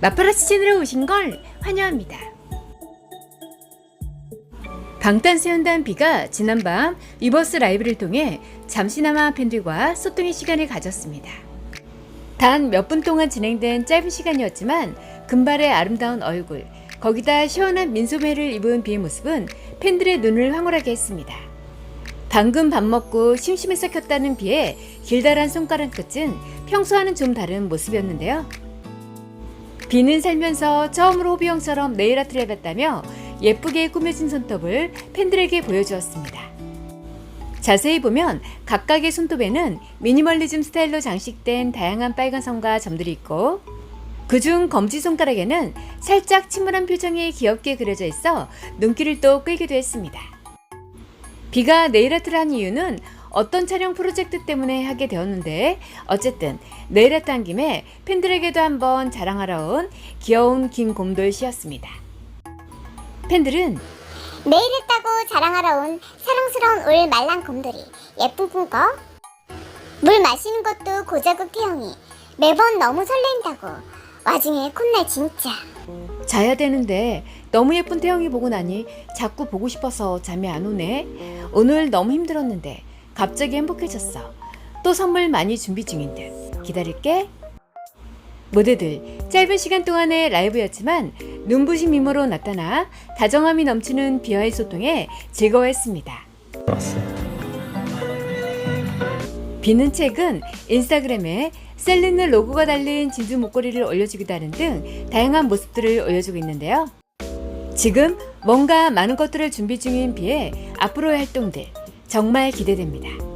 마파라치 채널에 오신 걸 환영합니다. 방탄소년단 B가 지난밤 위버스 라이브를 통해 잠시나마 팬들과 소통의 시간을 가졌습니다. 단 몇 분 동안 진행된 짧은 시간이었지만 금발의 아름다운 얼굴, 거기다 시원한 민소매를 입은 B의 모습은 팬들의 눈을 황홀하게 했습니다. 방금 밥 먹고 심심해서 켰다는 비의 길다란 손가락 끝은 평소와는 좀 다른 모습이었는데요. 비는 살면서 처음으로 호비형처럼 네일 아트를 해봤다며 예쁘게 꾸며진 손톱을 팬들에게 보여주었습니다. 자세히 보면 각각의 손톱에는 미니멀리즘 스타일로 장식된 다양한 빨간 선과 점들이 있고 그중 검지 손가락에는 살짝 침울한 표정이 귀엽게 그려져 있어 눈길을 또 끌기도 했습니다. 비가 네일아트를 한 이유는 어떤 촬영 프로젝트 때문에 하게 되었는데 어쨌든 네일아트 한 김에 팬들에게도 한번 자랑하러 온 귀여운 긴 곰돌 씨였습니다. 팬들은 매일 했다고 자랑하러 온 사랑스러운 울 말랑 곰돌이 예쁜 꿈꿔 물 마시는 것도 고자국 태영이 매번 너무 설렌다고 와중에 콧날 진짜 자야 되는데 너무 예쁜 태영이 보고 나니 자꾸 보고 싶어서 잠이 안 오네. 오늘 너무 힘들었는데 갑자기 행복해졌어. 또 선물 많이 준비 중인 듯. 기다릴게. 모두들 짧은 시간 동안의 라이브였지만 눈부신 미모로 나타나 다정함이 넘치는 비와의 소통에 즐거워했습니다. 비는 책은 인스타그램에 셀린느 로고가 달린 진주 목걸이를 올려주기도 하는 등 다양한 모습들을 올려주고 있는데요. 지금 뭔가 많은 것들을 준비 중인 비의 앞으로의 활동들 정말 기대됩니다.